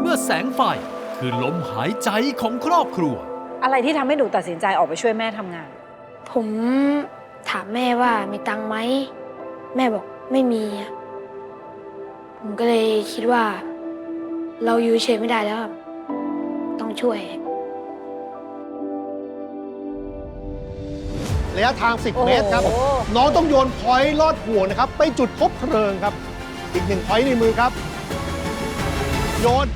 เมื่อแสงไฟคือลมหายใจของครอบครัว อะไรที่ทำให้หนูตัดสินใจออกไปช่วยแม่ทำงาน ผมถามแม่ว่ามีตังค์ไหม แม่บอกไม่มีอะผมก็เลยคิดว่า เราอยู่เฉยไม่ได้แล้วครับต้องช่วย ระยะทางโอ้10โหเมตรครับ น้องต้องโยนพอยต์ลอดห่วงนะครับ ไปจุดพบเพลิงครับ อีกหนึ่งพอยต์ในมือครับ โยน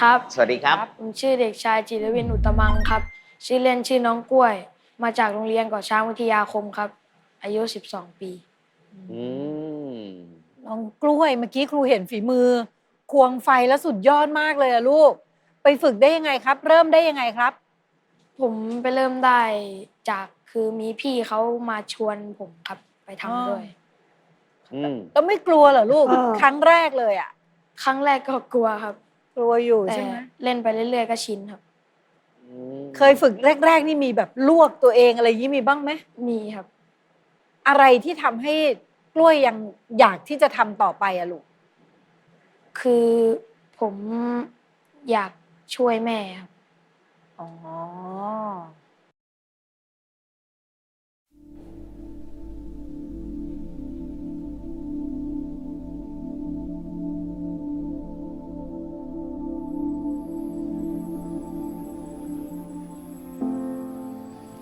ครับ สวัสดีครับ ผมชื่อเด็กชายจิรวินอุตตมังครับ ชื่อเล่นชื่อน้องกล้วย มาจากโรงเรียนก่อช้างวิทยาคมครับ อายุ 12 ปี อืมน้องกล้วยเมื่อกี้ครูเห็นฝีมือ ควงไฟแล้วสุดยอดมากเลยอะลูก ไปฝึกได้ยังไงครับ เริ่มได้ยังไงครับ ผมไปเริ่มได้จากคือมีพี่เขามาชวนผมครับไปทำอ๋อด้วย อืม แล้วไม่กลัวเหรอลูก เออ ครั้งแรกเลยอะครั้งแรกก็กลัวครับ กลัวอยู่แต่ใช่ไหมเล่นไปเรื่อยๆก็ชินครับ เคยฝึกแรก ๆ นี่มีแบบลวกตัวเองอะไรอย่างนี้มีบ้างไหมมีครับ อะไรที่ทำให้กล้วยยังอยากที่จะทำต่อไปอะลูกคือผมอยากช่วยแม่ครับ อ๋อ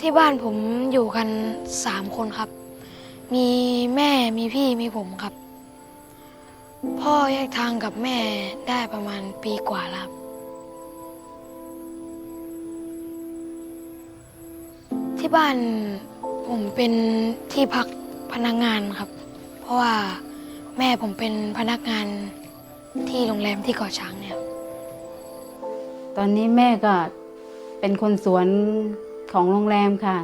ที่บ้านผมอยู่กันสามคนครับ มีแม่มีพี่มีผมครับ พ่อแยกทางกับแม่ได้ประมาณปีกว่าแล้วครับที่บ้านผมเป็นที่พักพนักงานครับ เพราะว่าแม่ผมเป็นพนักงานที่โรงแรมที่เกาะช้างเนี่ย ตอนนี้แม่ก็เป็นคนสวน ของโรงแรมค่ะ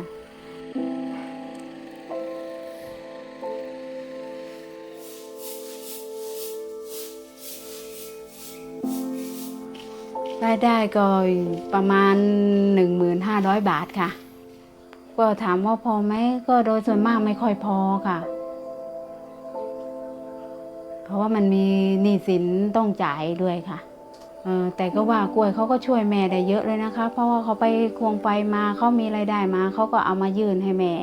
รายได้ก็ประมาณ 1,500 บาทค่ะ ก็ถามว่าพอไหมก็โดยส่วนมากไม่ค่อยพอค่ะ เพราะว่ามันมีหนี้สินต้องจ่ายด้วยค่ะ แต่ก็ว่ากล้วยเขาก็ช่วยแม่ได้เยอะเลยนะคะ เพราะว่าเขาไปควงไฟมาเขามีรายได้มาเขาก็เอามายื่นให้แม่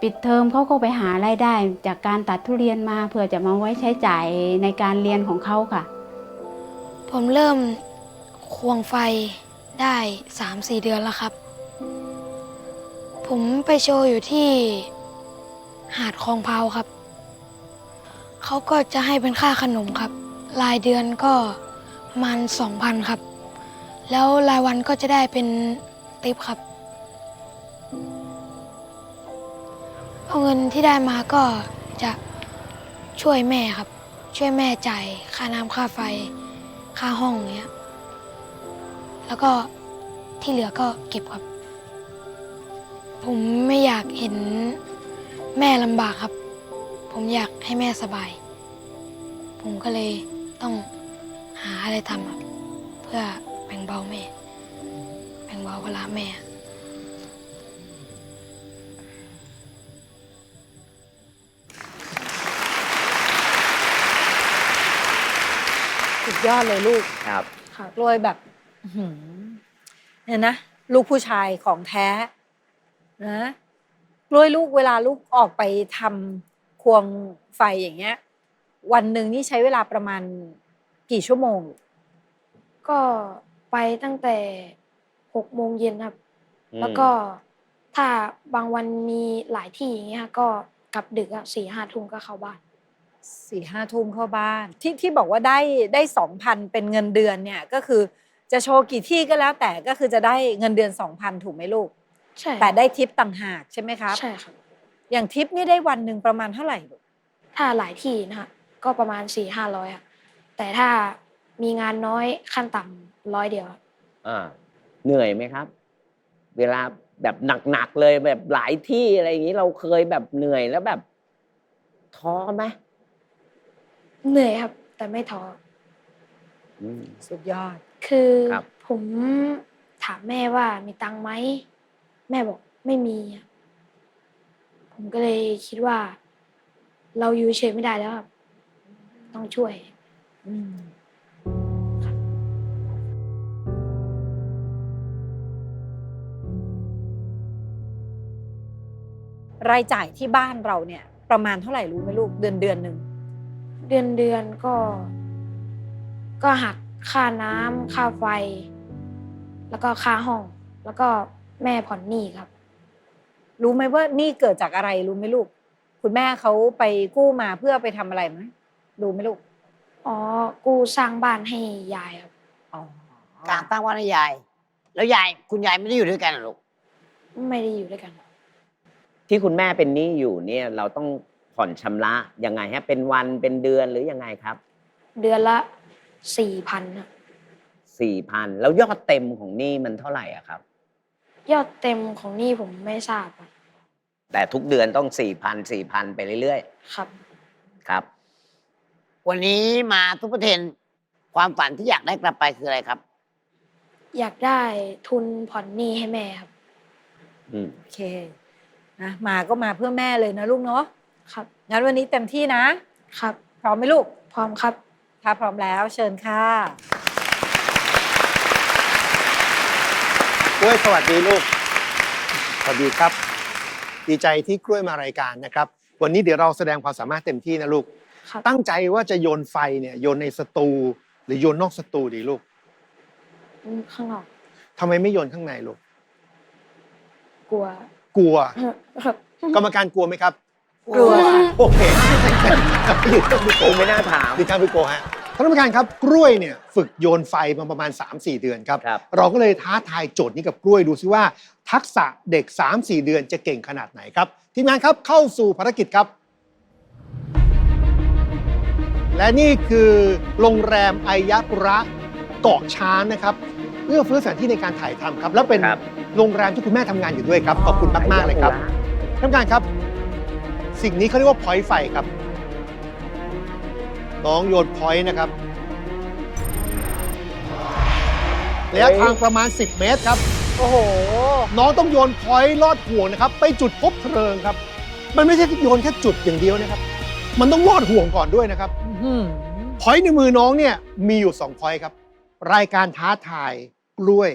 ปิดเทอมเขาก็ไปหารายได้ จากการตัดทุเรียนมาเพื่อจะมาไว้ใช้จ่ายในการเรียนของเขาค่ะ ผมเริ่มควงไฟได้สามสี่เดือนแล้วครับ ผมไปโชว์อยู่ที่หาดคลองเพาครับ เขาก็จะให้เป็นค่าขนมครับ รายเดือนก็ประมาณสองพันครับ แล้วรายวันก็จะได้เป็นติปครับ เอาเงินที่ได้มาก็จะช่วยแม่ครับ ช่วยแม่จ่ายค่าน้ำค่าไฟ ค่าห้องเนี้ย แล้วก็ที่เหลือก็เก็บครับ ผมไม่อยากเห็นแม่ลำบากครับ ผมอยากให้แม่สบาย ผมก็เลยต้องหาอะไรทำครับ เพื่อแบ่งเบาแม่ แบ่งเบาภาระแม่สุดยอดเลยลูกครับกล้วยแบบอื้อหือเนี่ยนะ ลูกผู้ชายของแท้ นะกล้วยลูกเวลาลูกออกไปทำควงไฟอย่างเงี้ย วันหนึ่งนี่ใช้เวลาประมาณกี่ชั่วโมง ก็ไปตั้งแต่หกโมงเย็นครับ อืม แล้วก็ถ้าบางวันมีหลายที่อย่างเงี้ยก็กลับดึกอะสี่ห้าทุ่มก็เข้าบ้าน สี่ห้าทุ่มเข้าบ้าน ที่ที่บอกว่าได้ได้สองพันเป็นเงินเดือนเนี่ยก็คือจะโชว์กี่ที่ก็แล้วแต่ก็คือจะได้เงินเดือนสองพันถูกไหมลูก ใช่แต่ได้ทิปต่างหากใช่ไหมครับ ใช่ครับ อย่างทิปนี่ได้วันหนึ่งประมาณเท่าไหร่ลูกถ้าหลายที่นะฮะก็ประมาณสี่ห้าร้อยอะแต่ถ้ามีงานน้อยขั้นต่ำร้อยเดียวครับอ่าเหนื่อยไหมครับ เวลาแบบหนักๆเลยแบบหลายที่อะไรอย่างนี้เราเคยแบบเหนื่อยแล้วแบบท้อไหมเหนื่อยครับ แต่ไม่ท้ออืม สุดยอด คือครับ ผมถามแม่ว่ามีตังค์ไหม แม่บอกไม่มีอะผมก็เลยคิดว่า เราอยู่เฉยไม่ได้แล้วครับ ต้องช่วย อืมรายจ่ายที่บ้านเราเนี่ย ประมาณเท่าไหร่รู้ไหมลูกเดือนเดือนหนึ่งเดือนเดือนก็ ก็หักค่าน้ำค่าไฟ แล้วก็ค่าห้อง แล้วก็ แม่ผ่อนหนี้ครับ รู้ไหมว่านี่เกิดจากอะไรรู้ไหมลูก คุณแม่เขาไปกู้มาเพื่อไปทำอะไรไหมรู้ไหมลูกอ๋อ กู้สร้างบ้านให้ยายครับ อ๋อ การตั้งว่าให้ยาย แล้วยายคุณยายไม่ได้อยู่ด้วยกันเหรอลูก ไม่ได้อยู่ด้วยกันที่คุณแม่เป็นหนี้อยู่เนี่ยเราต้องผ่อนชำระยังไงฮะเป็นวันเป็นเดือนหรือยังไงครับเดือนละสี่พัน สี่พันแล้วยอดเต็มของหนี้มันเท่าไหร่อะครับ ยอดเต็มของหนี้ผมไม่ทราบครับแต่ทุกเดือนต้องสี่พันสี่พันไปเรื่อยครับ ๆ ครับ วันนี้มาทุกประเทนความฝันที่อยากได้กลับไปคืออะไรครับ อยากได้ทุนผ่อนหนี้ให้แม่ครับ อืม โอเคนะมาก็มาเพื่อแม่เลยนะลูกเนาะครับ งั้นวันนี้เต็มที่นะ ครับ พร้อมไหมลูก พร้อมครับ ถ้าพร้อมแล้วเชิญค่ะ ล้วยสวัสดีลูก สวัสดีครับ ดีใจที่กล้วยมารายการนะครับ วันนี้เดี๋ยวเราแสดงความสามารถเต็มที่นะลูก ครับ ตั้งใจว่าจะโยนไฟเนี่ยโยนในสตูหรือโยนนอกสตูดีลูกข้างนอกทำไมไม่โยนข้างในลูก กลัว กลัวครับกรรมการกลัวไหมครับกลัว โอเคโอ้ไม่น่าถามดิฉันไปโกฮะ ท่านผู้การครับกล้วยเนี่ยฝึกโยนไฟมาประมาณ 3-4 เดือนครับ ครับ เราก็เลยท้าทายโจทย์นี้กับกล้วยดูซิว่า ทักษะเด็ก 3-4 เดือนจะเก่งขนาดไหนครับ ทีมงานครับเข้าสู่ภารกิจครับ และนี่คือโรงแรมไอยะปุระเกาะช้างนะครับเพื่อเฟื้อสถานที่ในการถ่ายทำครับ แล้วเป็นครับ โรงแรมที่คุณแม่ทำงานอยู่ด้วยครับขอบคุณมากๆเลยครับท่านผู้การครับ สิ่งนี้เขาเรียกว่าพอยต์ไฟครับ น้องโยนพอยต์นะครับระยะทางประมาณ 10 เมตรครับ โอ้โห น้องต้องโยนพอยต์ลอดห่วงนะครับ ไปจุดพบเพลิงครับ มันไม่ใช่โยนแค่จุดอย่างเดียวนะครับ มันต้องลอดห่วงก่อนด้วยนะครับ อื้อหือพอยต์ในมือน้องเนี่ยมีอยู่2พอยต์ครับ รายการท้าทายกล้วย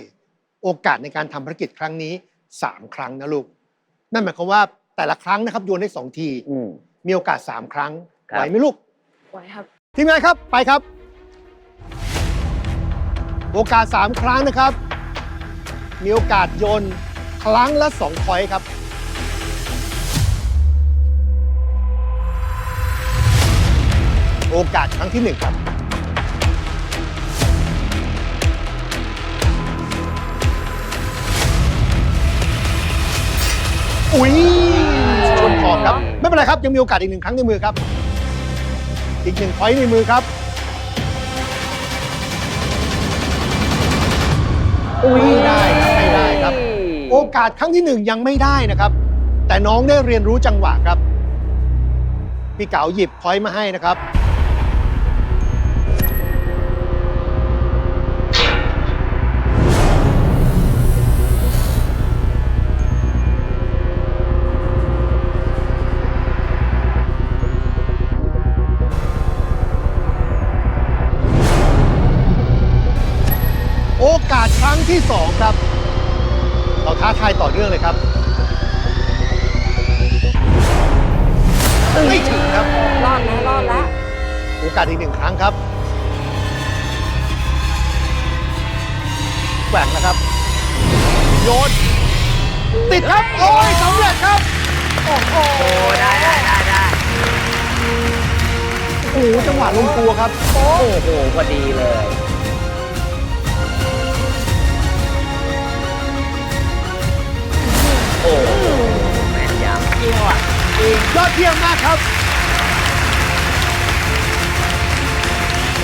โอกาสในการทำภารกิจครั้งนี้ 3 ครั้งนะลูก นั่นหมายความว่าแต่ละครั้งนะครับโยนได้ 2 ที อืม มีโอกาส 3 ครั้ง ครับ ไหวไหมลูก ไหวครับ ทีมงานครับไปครับ โอกาส 3 ครั้งนะครับ มีโอกาสโยนครั้งละ2พอยครับ โอกาสครั้งที่ 1 ครับ อุ้ยชนขอบครับ ไม่เป็นไรครับ ยังมีโอกาสอีกหนึ่งครั้งในมือครับ อีกหนึ่งพอยต์ในมือครับ อุ้ยได้ครับไม่ได้ครับ โอกาสครั้งที่หนึ่งยังไม่ได้นะครับ แต่น้องได้เรียนรู้จังหวะครับ พี่เก๋าหยิบพอยต์มาให้นะครับ โอกาสครั้งที่สองครับต่อเนื่องเลยครับ ไม่ถึงครับ รอดแล้วรอดแล้วโอกาสอีกหนึ่งครั้งครับแหวกนะครับ โยน ติดครับ โอ้ยสำเร็จครับ โอ้โห ได้ได้ได้ได้โอ้โหจังหวะลงตัวครับ โอ้โหพอดีเลย เยี่ยมมากครับ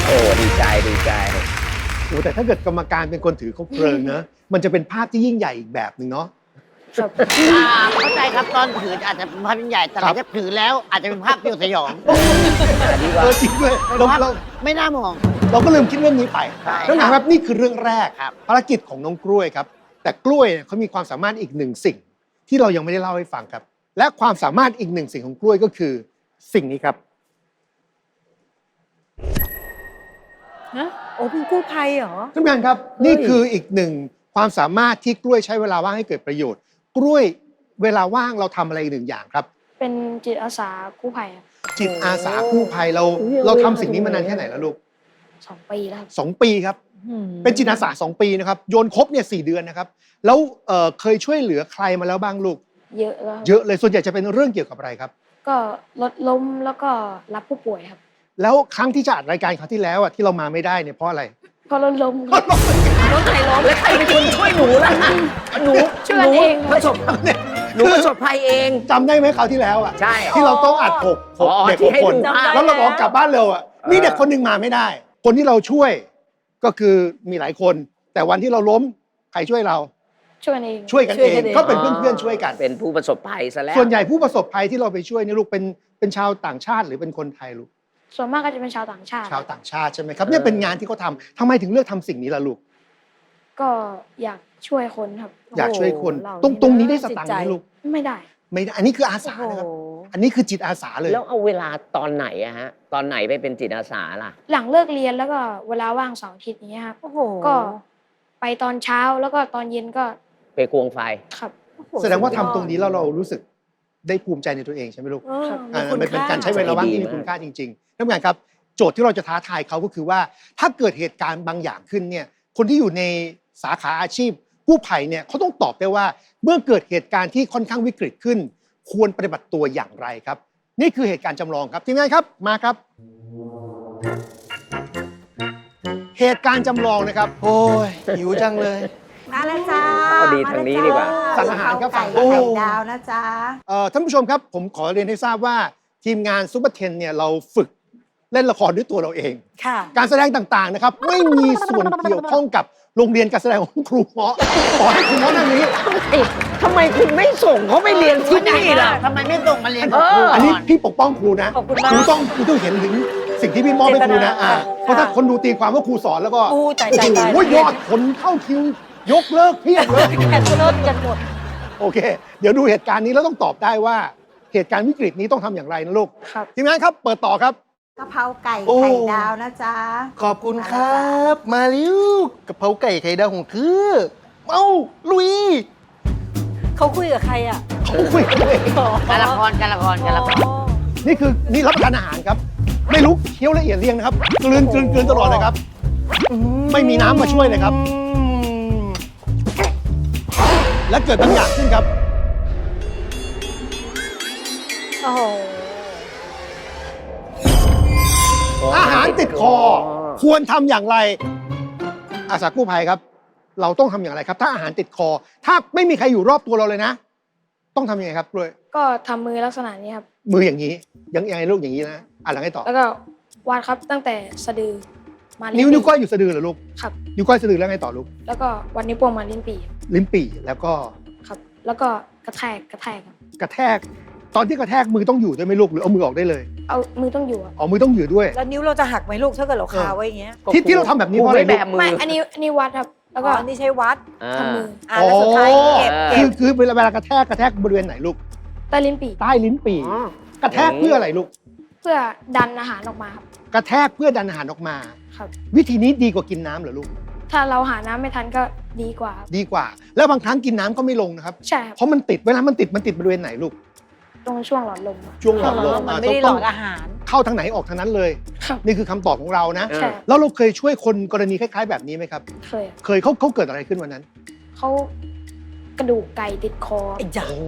โอ้ดีใจดีใจ โอ้แต่ถ้าเกิดกรรมการเป็นคนถือเขาเพลิงนะ มันจะเป็นภาพที่ยิ่งใหญ่อีกแบบหนึ่งเนาะ อ่าเข้าใจครับตอนถืออาจจะเป็นภาพยิ่งใหญ่แต่หลังจากถือแล้วอาจจะเป็นภาพเปรี้ยวสยองอันนี้ว่าเออจริงด้วยเป็นเราภาพเราไม่น่ามอง เราก็ลืมคิดเรื่องนี้ไปใช่แล้วนะครับนี่คือเรื่องแรกครับ ภารกิจของน้องกล้วยครับ แต่กล้วยเนี่ยเขามีความสามารถอีกหนึ่งสิ่ง ที่เรายังไม่ได้เล่าให้ฟังครับ และความสามารถอีกหนึ่งสิ่งของกล้วยก็คือสิ่งนี้ครับ ฮะโอ้เป็นกู้ภัยเหรอ ท่านผู้การครับเฮ้ยนี่คืออีกหนึ่งความสามารถที่กล้วยใช้เวลาว่างให้เกิดประโยชน์ กล้วยเวลาว่างเราทำอะไรอีกหนึ่งอย่างครับ เป็นจิตอาสากู้ภัยครับ จิตอาสากู้ภัยเราเราทำสิ่งนี้มานานแค่ไหนแล้วลูกสองปีแล้วครับสองปีครับ อืมเป็นจิตอาสาสองปีนะครับโยนครบเนี่ยสเดือนนะครับ แล้วเอ่อเคยช่วยเหลือใครมาแล้วบ้างลูก เยอะแล้วครับเยอะเลยส่วนใหญ่จะเป็นเรื่องเกี่ยวกับอะไรครับ ก็รถล้มแล้วก็รับผู้ป่วยครับแล้วครั้งที่จะอัดรายการคราวที่แล้วอะที่เรามาไม่ได้เนี่ยเพราะอะไร เพราะรถล้มครับ รถไถล้มแล้วใครเป็นคนช่วยหนูล่ะหนูช่วยเอง หนูประสบหนูประสบภัยเอง จำได้ไหมคราวที่แล้วอะใช่ที่เราต้องอัดหกหกอ๋อเด็กที่หกให้คน ดูภาพแล้วเราบอกกลับบ้านเร็วอะมีเด็กคนหนึ่งมาไม่ได้ คนที่เราช่วยก็คือมีหลายคน แต่วันที่เราล้มใครช่วยเรา ช่วยเองช่วยกันช่วยเอกังนเองก็เป็นเพื่อนๆช่วยกัน เป็นผู้ประสบภัยซะแล้ว ส่วนใหญ่ผู้ประสบภัยที่เราไปช่วยเนี่ยลูกเป็นเป็นชาวต่างชาติหรือเป็นคนไทยลูก ส่วนมากก็จะเป็นชาวต่างชาติ ชาวต่างชาติใช่ไหมครับเนี่ยเป็นงานที่เขาทำทำไมถึงเลือกทำสิ่งนี้ล่ะลูก ก็อยากช่วยคนครับ อยากช่วยคนโอ้โหตรงเราตรงนี้ได้นี่สนะตังค์จิตไหมใจลูกไม่ได้ ไม่ได้อันนี้คืออาสาโอ้โหนะครับ อันนี้คือจิตอาสาเลย แล้วเอาเวลาตอนไหนอะฮะ ตอนไหนไปเป็นจิตอาสาล่ะ หลังเลิกเรียนแล้วก็เวลาว่างเสาร์อาทิตย์อย่างเงี้ยครับโอ้โหก็ไปตอนเช้าแล้วก็ตอนเย็นก็ ไปควงไฟขับโอ้โหแสดงว่าทำสุยอตรงนี้แล้วเรารู้สึกได้ภูมิใจในตัวเองใช่ไหมลูก เอออ่ามีคุณมันเป็นค่การใช้เวลาว่างที่มีดีมากคุณค่าจริงๆท่านผู้การครับโจทย์ที่เราจะท้าทายเขาก็คือว่า ถ้าเกิดเหตุการณ์บางอย่างขึ้นเนี่ย คนที่อยู่ในสาขาอาชีพกู้ภัยเนี่ยเขาต้องตอบได้ว่า เมื่อเกิดเหตุการณ์ที่ค่อนข้างวิกฤตขึ้น ควรปฏิบัติตัวอย่างไรครับ นี่คือเหตุการณ์จำลองครับทีมงานครับมาครับ เหตุการณ์จำลองนะครับ โอ้ยหิวจังเลย มาแล้วจ้าเอาดีทางนี้ดีกว่า สั่งอาหารครับไก่สั่งไข่โอ้ดาวนะจ๊ะ เอ่อท่านผู้ชมครับผมขอเรียนให้ทราบว่าทีมงานซูเปอร์เทนเนี่ยเราฝึกเล่นละครด้วยตัวเราเอง ค่ะ การแสดงต่างๆนะครับ ไม่มีส่วนเกี่ยวข้องกับโรงเรียนการแสดงของครูเงาะขอให้ครูเงาะนั่งนี้ ทำไมคุณไม่ส่งเขาไปเรียนที่นี่ล่ะ ทำไมไม่ส่งมาเรียนกับเออครูอันนี้ก่อนพี่ปกป้องครูนะขอบคุณมากครูต้องครูต้องเห็นถึงสิ่งที่พี่มอบให้ครูนะอ่าค่ะเพราะถ้าคนดูตีความว่าครูสอนแล้วก็อู้ตายโอ้ตายตายโหยอดผลเข้าคิว ยกเลิกเพียบเลย แคนเซิลกันหมด โอเค เดี๋ยวดูเหตุการณ์นี้แล้วต้องตอบได้ว่า เหตุการณ์วิกฤตนี้ต้องทำอย่างไรนะลูกครับ ทีมงานครับ เปิดต่อครับ กะเพราไก่โอ้ ไข่ดาวนะจ๊ะ ขอบคุณครับ มาเร็วกะเพราไก่ไข่ดาวของเธอเอ้าลุย เขาคุยกับใครอะเขาคุยกันเองการละครการละครการละครอ๋อนี่คือนี่รับประทานอาหารครับ ไม่รู้เคี้ยวละเอียดเรียงนะครับกลืนกลืนกลืนตลอดเลยครับ ไม่มีน้ำมาช่วยเลยครับ อืม และเกิดบางอย่างขึ้นครับ โอ้โหอาหารติดคอ ควรทำอย่างไร อาสากู้ภัยครับ เราต้องทำอย่างไรครับ ถ้าอาหารติดคอ ถ้าไม่มีใครอยู่รอบตัวเราเลยนะ ต้องทำยังไงครับกล้วยก็ทำมือลักษณะนี้ครับ มืออย่างนี้ยังยังไงลูกอย่างนี้นะอะหลังให้ต่อ แล้วก็วาดครับตั้งแต่สะดือ มาลิ้นิ้วปีนิ้วก้อยอยู่สะดือเหรอลูกครับ นิ้วก้อยสะดือแล้วไงต่อลูกแล้วก็วัดนิ้วโป้งมาลิ้นปี่ลิ้นปี่แล้วก็ครับ แล้วก็กระแทกกระแทกครับกระแทก ตอนที่กระแทกมือต้องอยู่ด้วยไหมลูกหรือเอามือออกได้เลยเอามือต้องอยู่อะอ๋อมือต้องอยู่ด้วย แล้วนิ้วเราจะหักไหมลูกถ้าเกิดเราคาไว้อย่างเงี้ยที่ที่เราทำแบบนี้เพราะอะไร แบลูกบมือ ไม่อันนี้อันนี้วัดครับ แล้วก็อ๋ออันนี้ใช้วัดอ่า ทำมืออ่าแล้วสุดท้ายเก็บเออเก็คืบอคือเวลาเวลากระแทกกระแทกบริเวณไหนลูกใต้ลิ้นปี่ใต้ลิ้นปี่ กระแทกเพื่ออะไรลูกเพื่อดันอาหารออกมาครับ กระแทกเพื่อดันอาหารออกมา ครับ วิธีนี้ดีกว่ากินน้ำเหรอลูก ถ้าเราหาน้ำไม่ทันก็ดีกว่าครับดีกว่า แล้วบางครั้งกินน้ำก็ไม่ลงนะครับ ใช่ครับเพราะมันติดเวลามันติดมันติดบริเวณไหนลูก ตรงช่วงหลอดลมครับช่วงหลอดลมมันไม่ได้หลต้องดอาหาร เข้าทางไหนออกทางนั้นเลย ครับ นี่คือคำตอบของเรานะเออใช่ครับแล้วเราเคยช่วยคนกรณีคล้าย ๆ แบบนี้ไหมครับ เคยครับเคยเขาเขาเกิดอะไรขึ้นวันนั้น เขากระดูกไก่ติดคอ ไอ้จ้ะโอ้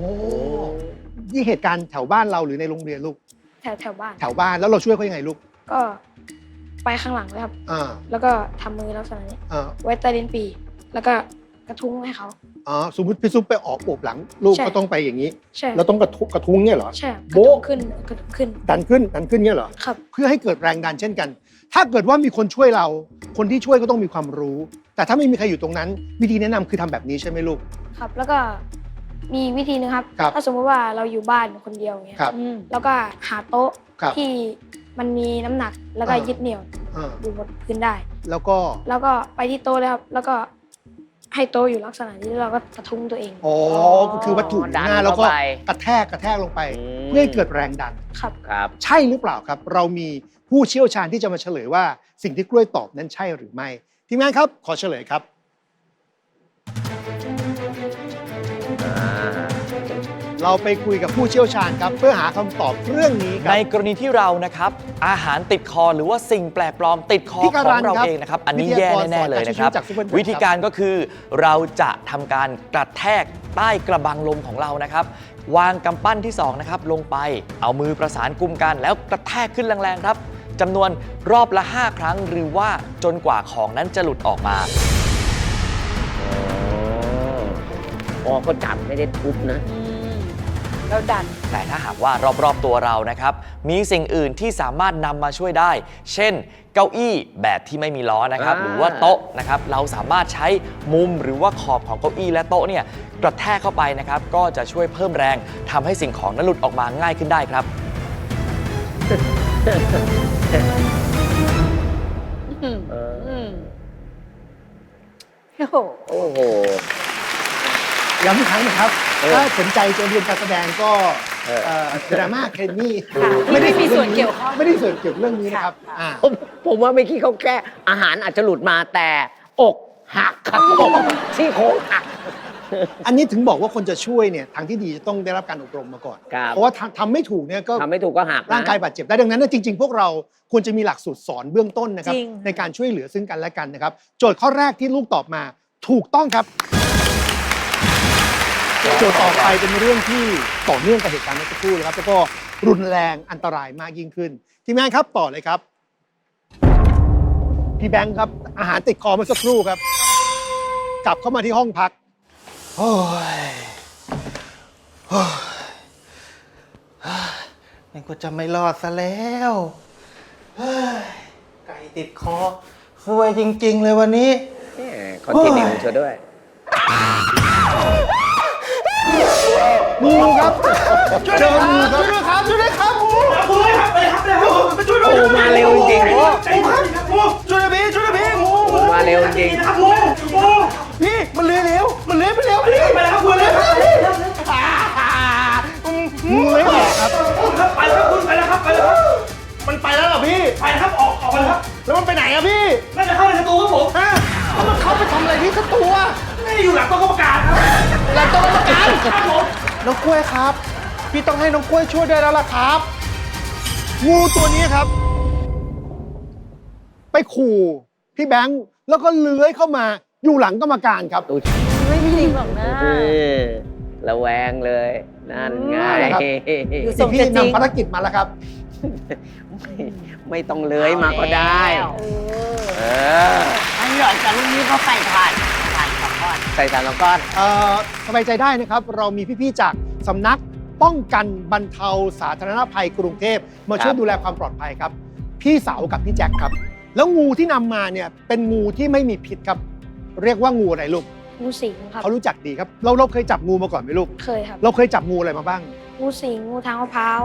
นี่เหตุการณ์แถวบ้านเราหรือในโรงเรียนลูกแถวแถวบ้าน แถวบ้านแล้วเราช่วยเขายังไงลูกก็ไปข้างหลังเลยครับ อ่าแล้วก็ทำมือลักษณะนี้ อ่าไว้ใต้ลิ้นปี แล้วก็กระทุ้งให้เขา อ๋อสมมติพี่ซุปไปออกโอบหลัง ลูกใช่ ก็ต้องไปอย่างนี้ ใช่แล้วต้องกระทุกระทุ้งเนี่ยเหรอ ใช่ครับกระโบ๊ะ ทุ้งขึ้นกระทุ้งขึ้นดันขึ้นดันขึ้นเนี่ยเหรอ ครับ เพื่อให้เกิดแรงดันเช่นกัน ถ้าเกิดว่ามีคนช่วยเรา คนที่ช่วยก็ต้องมีความรู้ แต่ถ้าไม่มีใครอยู่ตรงนั้น วิธีแนะนำคือทำแบบนี้ใช่ไหมลูก ครับ แล้วก็ มีวิธีหนึงครับ ครับถ้าสมมติว่าเราอยู่บ้านคนเดียวอย่างเงี้ยครับ อืมแล้วก็หาโต๊ะครับ ที่มันมีน้ำหนักแล้วก็อ่ายึ ยึดเหนี่ยวอ่าอยู่บนพื้นได้ แล้วก็ แล้วก็ไปที่โต๊ะเลยครับ แล้วก็ให้โต๊ะอยู่ลักษณะนี้แล้วเราก็กระทุ้งตัวเองอ๋อก็คือวัตถุอยู่ดันหน้าแล้วก็เข้าไป กระแทกกระแทกลงไปอืมเพื่อให้เกิดแรงดัน ครับ ครับ ใช่หรือเปล่าครับ เรามีผู้เชี่ยวชาญที่จะมาเฉลยว่า สิ่งที่กล้วยตอบนั้นใช่หรือไม่ ทีมงานครับ ขอเฉลยครับ เราไปคุยกับผู้เชี่ยวชาญครับ เพื่อหาคำตอบเรื่องนี้ครัในบ กรณีที่เรานะครับ อาหารติดคอหรือว่าสิ่งแปลกปลอมติดคอพี่ขการัอนงเราครับเองนะครับ อันนี้วิทแย่ยากรแน่ๆเลยนะครับสอนการใช้ชีวิตจาก Super Brain วิธีการก็คือเราจะทำการกระแทกใต้กระบังลมของเรานะครับ วางกำปั้นที่2นะครับลงไปเอามือประสานกุมกัน แล้วกระแทกขึ้นแรงๆครับจำนวนรอบละ 5 ครั้ง หรือว่าจนกว่าของนั้นจะหลุดออกมา อ๋อก็จับไม่ได้ทุบนะอืม แล้วดัน แต่ถ้าหากว่ารอบๆตัวเรานะครับ มีสิ่งอื่นที่สามารถนำมาช่วยได้ เช่น เก้าอี้แบบที่ไม่มีล้อนะครับ อ่า หรือว่าโต๊ะนะครับ เราสามารถใช้มุมหรือว่าขอบของเก้าอี้และโต๊ะเนี่ยกระแทกเข้าไปนะครับ ก็จะช่วยเพิ่มแรงทำให้สิ่งของนั้นหลุดออกมาง่ายขึ้นได้ครับ อืมเออออืมโอ้โห โอ้โห ย้ำอีกครั้งนะครับเออถ้าสนใจจะเรียนการแสดงก็เออดราม่าเคมี่ค่ะไม่ได้มีส่วนเกี่ยวข้องไม่ได้ส่วนเกี่ยวกับเรื่องนี้นะครับค่ะอ่าผมผมว่าไม่คิดเขาแค่อาหารอาจจะหลุดมาแต่อกหักครับอกซี่โครงหักอันนี้ถึงบอกว่าคนจะช่วยเนี่ยทางที่ดีจะต้องได้รับการอบรมมาก่อนครับเพราะว่าทำทำไม่ถูกเนี่ยก็ทำไม่ถูกก็หักนะร่างกายบาดเจ็บได้ดังนั้นเนยจริง ๆ พวกเราควรจะมีหลักสูตรสอนเบื้องต้นนะครับจริงในการช่วยเหลือซึ่งกันและกันนะครับ โจทย์ข้อแรกที่ลูกตอบมาถูกต้องครับ โจทย์ต่อไปเป็นเรื่องที่ต่อเนื่องกับเหตุการณ์เมื่อสักครู่นะครับแล้วก็รุนแรงอันตรายมากยิ่งขึ้น ทีมงานครับต่อเลยครับพี่แบงค์ครับอาหารติดคอเมื่อสักครู่ครับ กลับเข้ามาที่ห้องพักโอ้ยโอ้ยมันก็จะไม่รอดซะแล้วเฮ้ยไก่ติดคอสวยจริง ๆ เลยวันนี้คอนติเนียช่วด้วย งูครับเจองูครับช่วยด้วยครับช่วยด้วยครับงูงูครับไปครับเลยครับช่วยด้วยโอ้มาเร็วจริงๆโอ้งูครับงูช่วยด้วยพี่ช่วยด้วยพี่งูงูมาเร็วจริงครับงูงูพี่มันเลื้อยเร็วมันเลื้อยไปเร็วพี่ไปแล้วครับคุณเลยครับงูไม่ออกครับครับไปแล้วครับคุณไปแล้วครับไปแล้วครับมันไปแล้วเหรอพี่ไปครับออกออกไปแล้วครับแล้วมันไปไหนอะพี่น่าจะเข้าในสตูครับผมฮะแล้วมันเข้าไปทำอะไรที่สตูอะไม่ได้อยู่หลังโต๊ะกรรมการครับหลังโต๊ะกรรมการครับผม น้องกล้วยครับ พี่ต้องให้น้องกล้วยช่วยด้วยแล้วล่ะครับ งูตัวนี้ครับ ไปขู่พี่แบงค์แล้วก็เลื้อยเข้ามาอยู่หลังกรรมการครับ ดูไม่มีจริงหรอกนะเออระแวงเลย นั่นไงอืมครับดูทรงพี่จะจริง นำภารกิจมาแล้วครับ ไม่ไม่ต้องเลื้อยมาก็ได้ เออ เออ อันนี้หลังจากรุ่นนี้ก็ใส่ถ่านถ่านสอง ก้อนใส่สารละก้อนเอ่อสบายใจได้นะครับ เรามีพี่ๆจากสำนักป้องกันบรรเทาสาธารณภัยกรุงเทพมาช่วยครับดูแลความปลอดภัยครับ พี่เสาวกับพี่แจ็คครับ แล้วงูที่นำมาเนี่ยเป็นงูที่ไม่มีพิษครับ เรียกว่างูอะไรลูกงูสิงครับ เขารู้จักดีครับเราเราเคยจับงูมาก่อนไหมลูก เคยครับ เราเคยจับงูอะไรมาบ้าง งูสิง งูทางมะพร้าว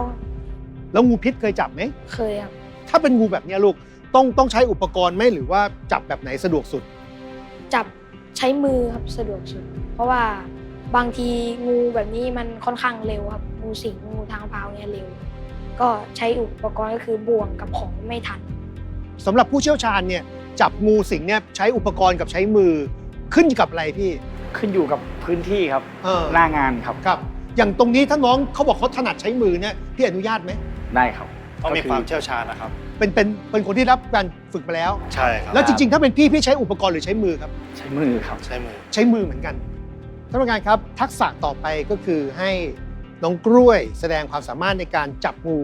แล้วงูพิษเคยจับไหม เคยครับ ถ้าเป็นงูแบบเนี้ยลูกต้องต้องใช้อุปกรณ์ไหมหรือว่าจับแบบไหนสะดวกสุด จับ ใช้มือครับสะดวกสุด เพราะว่าบางทีงูแบบนี้มันค่อนข้างเร็วครับงูสิงงูทางมะพร้าวเนี่ยเร็ว ก็ใช้อุปกรณ์ก็คือบ่วงกับของไม่ทัน สำหรับผู้เชี่ยวชาญเนี่ยจับงูสิงเนี่ยใช้อุปกรณ์กับใช้มือขึ้นอยู่กับอะไรพี่ ขึ้นอยู่กับพื้นที่ครับ เออ หน้างานครับ ครับ อย่างตรงนี้ถ้าน้องเขาบอกเขาถนัดใช้มือเนี่ยพี่อนุญาตไหม ได้ครับต้องมีก็ความเชี่ยวชาญนะครับ เป็นเป็นเป็นคนที่รับการฝึกมาแล้ว ใช่ครับแล้วจริงๆ ถ้าเป็นพี่พี่ใช้อุปกรณ์หรือใช้มือครับ ใช้มือครับ ใช้มือ ใช้มือเหมือนกันท่านผู้การครับ ทักษะต่อไปก็คือให้น้องกล้วยแสดงความสามารถในการจับงู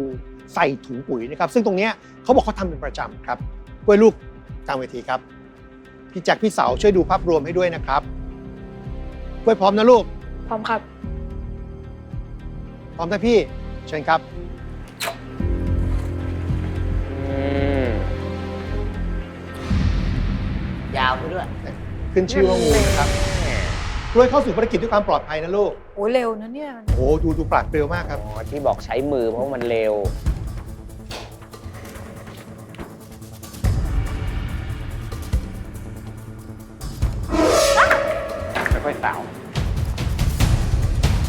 ใส่ถุงปุ๋ยนะครับ ซึ่งตรงเนี้ยเขาบอกเขาทำเป็นประจำครับกล้วยลูกกลางเวทีครับพี่แจ็คพี่เสาช่วยดูภาพรวมให้ด้วยนะครับกล้วยพร้อมนะลูก พร้อมครับ พร้อมนะพี่ เชิญครับอืม ยาวไปด้วยขึ้นชื่อว่างูนะครับกล้วยเข้าสู่ภารกิจด้วยความปลอดภัยนะลูก โอ้ยเร็วนะเนี่ย โอ้โหดูดูปราดเปรียวมากครับ อ๋อที่บอกใช้มือเพราะมันเร็ว ค่อยๆสาว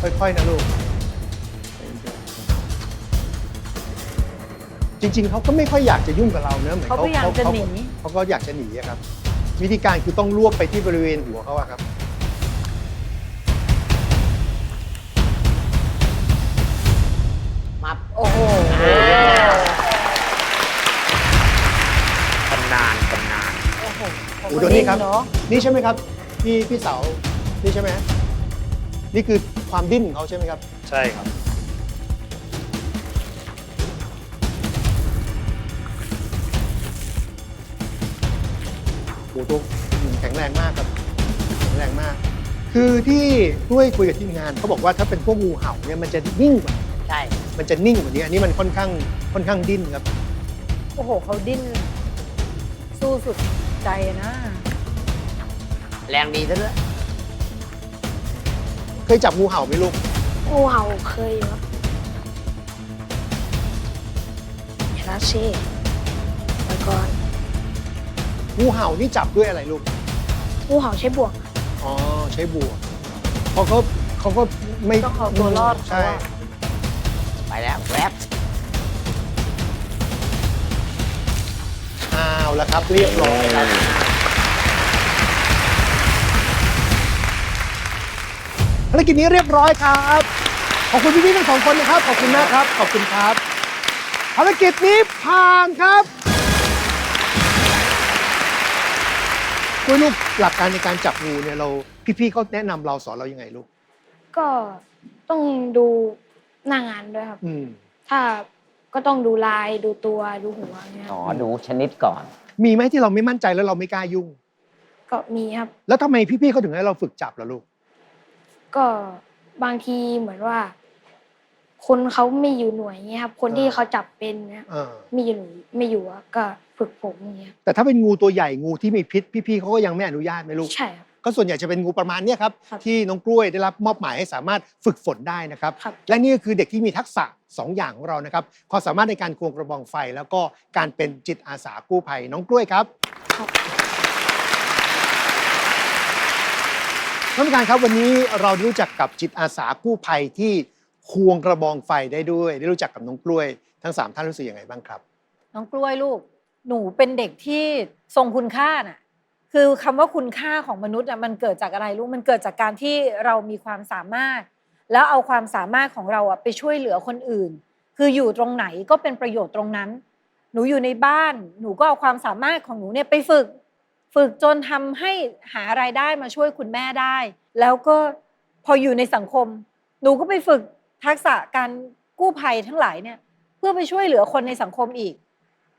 ค่อยๆนะลูก จริง ๆเขาก็ไม่ค่อยอยากจะยุ่งกับเราเนอะเหมือนเขาพยายามจะหนีเขาเขาก็อยากจะหนีอะครับ วิธีการคือต้องลวกไปที่บริเวณหัวเขาอะครับมาโอ้โหตำนานตำนาน โอ้โหโอ้โหเดี๋ยวนี้ครับ เนาะนี่ใช่ไหมครับพี่พี่เสานี่ใช่ไหมนี่คือความดิ้นของเขาใช่ไหมครับ ใช่ครับ ตัวแข็งแรงมากครับแข็งแรงมาก คือที่ด้วยคุยกับทีมงานเขาบอกว่าถ้าเป็นพวกงูเห่าเนี่ยมันจะนิ่งกว่าใช่ มันจะนิ่งกว่านี้ อันนี้มันค่อนข้างค่อนข้างดิ้นครับ โอ้โหเขาดิ้น สู้สุดใจนะ แรงดีซะด้วยเคยจับงูเห่าไหมลูกงูเห่าเคยอยู่ครับเห็นแล้วสิไปก่อน งูเห่านี่จับด้วยอะไรลูก งูเห่าใช้บ่วง อ๋อ ใช้บัวเพราะเขาเขาก็ไม่ต้องเอาตัวรอด ใช่เขาอะไปแล้วแวบอ้าวแล้วครับเรียบร้อยครับ ภารกิจนี้เรียบร้อยครับ ขอบคุณพี่ๆทั้งสองคนนะครับ ขอบคุณมากครับ ขอบคุณครับ ภารกิจนี้ผ่านครับ คุยลูกหลักการในการจับงูเนี่ยเราพี่ๆเขาแนะนำเราสอนเรายังไงลูก ก็ต้องดูหน้างานด้วยครับ อืม ถ้าก็ต้องดูลายดูตัวดูหัวเนี่ยอ๋อดูชนิดก่อน มีไหมที่เราไม่มั่นใจแล้วเราไม่กล้ายุ่ง ก็มีครับ แล้วทำไมพี่ๆเขาถึงให้เราฝึกจับล่ะลูก ก็บางทีเหมือนว่า คนเขาไม่อยู่หน่วยเงี้ยครับ คนที่อ่าเขาจับเป็นเนี่ยเออ ไม่อยู่หน่วยไม่อยู่อะก็ฝึกผมอย่างเงี้ยแต่ถ้าเป็นงูตัวใหญ่งูที่มีพิษ พี่ๆเขาก็ยังไม่อนุญาตไหมลูก ใช่ครับ ก็ส่วนใหญ่จะเป็นงูประมาณเนี้ยครับ ครับที่น้องกล้วยได้รับมอบหมายให้สามารถฝึกฝนได้นะครับ ครับ และนี่ก็คือเด็กที่มีทักษะ 2 อย่างของเรานะครับความสามารถในการควงกระบองไฟ แล้วก็การเป็นจิตอาสากู้ภัยน้องกล้วยครับครับ ท่านผู้การครับวันนี้เราได้รู้จักกับจิตอาสากู้ภัยที่ ควงกระบองไฟได้ด้วย ได้รู้จักกับน้องกล้วย ทั้งสามท่านรู้สึกยังไงบ้างครับ น้องกล้วยลูก หนูเป็นเด็กที่ทรงคุณค่าน่ะ คือคำว่าคุณค่าของมนุษย์อะมันเกิดจากอะไรลูก มันเกิดจากการที่เรามีความสามารถ แล้วเอาความสามารถของเราอะไปช่วยเหลือคนอื่น คืออยู่ตรงไหนก็เป็นประโยชน์ตรงนั้น หนูอยู่ในบ้าน หนูก็เอาความสามารถของหนูเนี่ยไปฝึก ฝึกจนทำให้หารายได้มาช่วยคุณแม่ได้ แล้วก็พออยู่ในสังคม หนูก็ไปฝึก ทักษะการกู้ภัยทั้งหลายเนี่ย เพื่อไปช่วยเหลือคนในสังคมอีก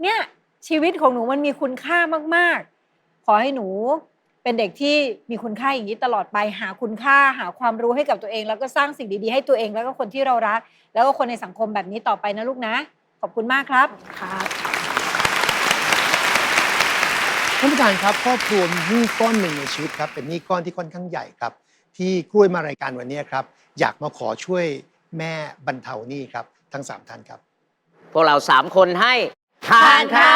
เนี่ยชีวิตของหนูมันมีคุณค่ามาก ๆ ขอให้หนูเป็นเด็กที่มีคุณค่าอย่างนี้ตลอดไปหาคุณค่าหาความรู้ให้กับตัวเอง แล้วก็สร้างสิ่งดีๆ ให้ตัวเองแล้วก็คนที่เรารัก แล้วก็คนในสังคมแบบนี้ต่อไปนะลูกนะ ขอบคุณมากครับครับท่านผู้การครับครอบครัวมีหนี้ก้อนหนึ่งในชีวิตครับเป็นหนี้ก้อนที่ค่อนข้างใหญ่ครับ ที่กล้วยมารายการวันนี้ครับ อยากมาขอช่วย แม่บรรเทาหนี้ครับ ทั้งสามท่านครับ พวกเราสามคนให้ทานค่ะ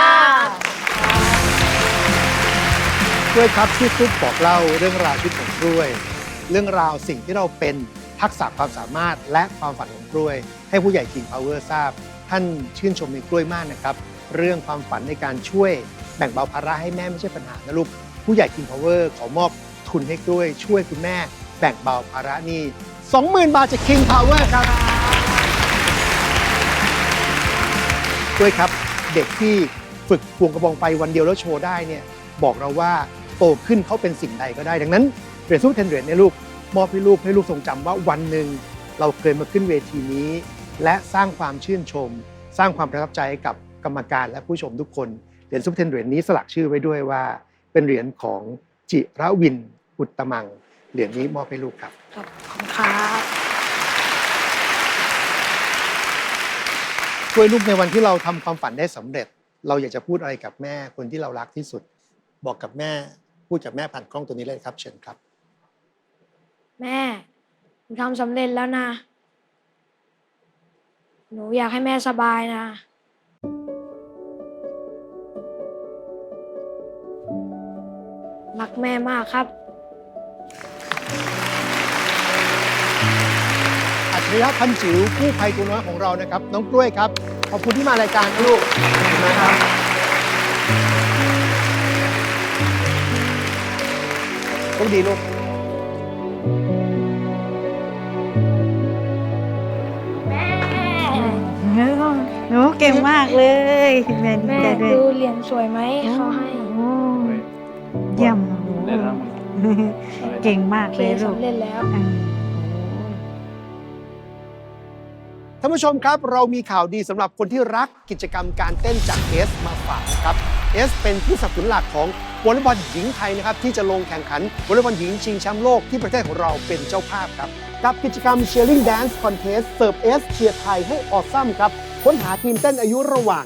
กล้วยครับที่ฟุ๊กบอกเล่าเรื่องราวชีวิตของกล้วย เรื่องราวสิ่งที่เราเป็นทักษะความสามารถและความฝันของกล้วย ให้ผู้ใหญ่ King Power ทราบ ท่านชื่นชมในกล้วยมากนะครับ เรื่องความฝันในการช่วยแบ่งเบาภาระให้แม่ไม่ใช่ปัญหานะลูกผู้ใหญ่ King Power ขอมอบทุนให้กล้วย ช่วยคุณแม่ แบ่งเบาภาระหนี้20,000 บาทจาก King Power ครับด้วยครับเด็กที่ฝึกควงกระบองไปวันเดียวแล้วโชว์ได้เนี่ยบอกเราว่าโตขึ้นเขาเป็นสิ่งใดก็ได้ ดังนั้นเหรียญซูเปอร์เทนเหรียญเนี่ยลูกมอบให้ลูกให้ลูกทรงจำว่าวันหนึ่งเราเคยมาขึ้นเวทีนี้ และสร้างความชื่นชม สร้างความประทับใจให้กับกรรมการและผู้ชมทุกคนเหรียญซูเปอร์เทนเหรียญนี้สลักชื่อไว้ด้วยว่า เป็นเหรียญของจิระวินอุตตมัง เหรียญนี้มอบให้ลูกครับครับ ขอบคุณครับช่วยลูกในวันที่เราทำความฝันได้สำเร็จ เราอยากจะพูดอะไรกับแม่คนที่เรารักที่สุด บอกกับแม่พูดกับแม่ผ่านกล้องตัวนี้เลยครับเชิญครับ แม่หนูทำสำเร็จแล้วนะ หนูอยากให้แม่สบายนะ รักแม่มากครับ ริยะพันจิ๋วกู้ภัยตัวน้อยของเรานะครับ น้องกล้วยครับ ขอบคุณที่มารายการนะลูกนะครับโชคดีลูกหนูเก่งมากเลยแม่ดีแม่ใจด้วยดูเหรียญสวยไหมเขาให้โอ้เยี่ยมเล่นแล้วมันเก่งมากโอเคเลยลูกสำเร็จแล้ว อืม ท่านผู้ชมครับเรามีข่าวดีสำหรับคนที่รักกิจกรรมการเต้นจากเอสมาฝากนะครับเอสเป็นผู้สนับสนุนหลักของวอลเลย์บอลหญิงไทยนะครับที่จะลงแข่งขันวอลเลย์บอลหญิงชิงแชมป์โลกที่ประเทศของเราเป็นเจ้าภาพครับกับกิจกรรม Cheering Dance Contest เสิร์ฟเอสเชียร์ไทยให้ออซัมครับค้นหาทีมเต้นอายุระหว่าง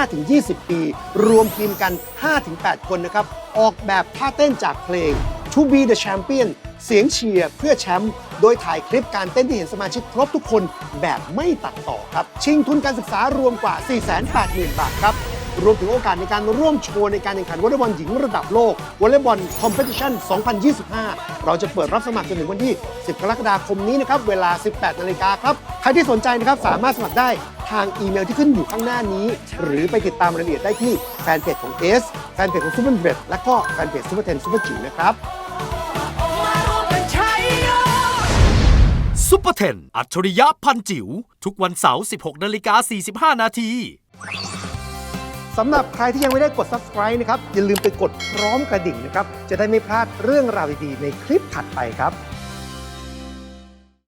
15-20 ปี รวมทีมกัน 5-8 คนนะครับออกแบบท่าเต้นจากเพลง To be the champion เสียงเชียร์เพื่อแชมป์โดยถ่ายคลิปการเต้นที่เห็นสมาชิกครบทุกคนแบบไม่ตัดต่อครับ ชิงทุนการศึกษารวมกว่า 480,000 บาทครับ รวมถึงโอกาสในการร่วมโชว์ในการแข่งขันวอลเลย์บอลหญิงระดับโลกวอลเลย์บอลคอมเพติชัน2025 เราจะเปิดรับสมัครจนถึงวันที่ 10 กรกฎาคมนี้นะครับเวลา 18 นาฬิกาครับใครที่สนใจนะครับสามารถสมัครได้ทางอีเมลที่ขึ้นอยู่ข้างหน้านี้ หรือไปติดตามรายละเอียดได้ที่แฟนเพจของเอสแฟนเพจของซูเปอร์เบรดและก็แฟนเพจซูเปอร์เทนซูเปอร์จิ๋วนะครับ ซุปเปอร์เทนอัจฉริยะพันจิ๋วทุกวันเสาร์ 16 นาฬิกา 45 นาทีสำหรับใครที่ยังไม่ได้กด subscribe นะครับ อย่าลืมไปกดพร้อมกระดิ่งนะครับ จะได้ไม่พลาดเรื่องราวดีๆ ในคลิปถัดไปครับ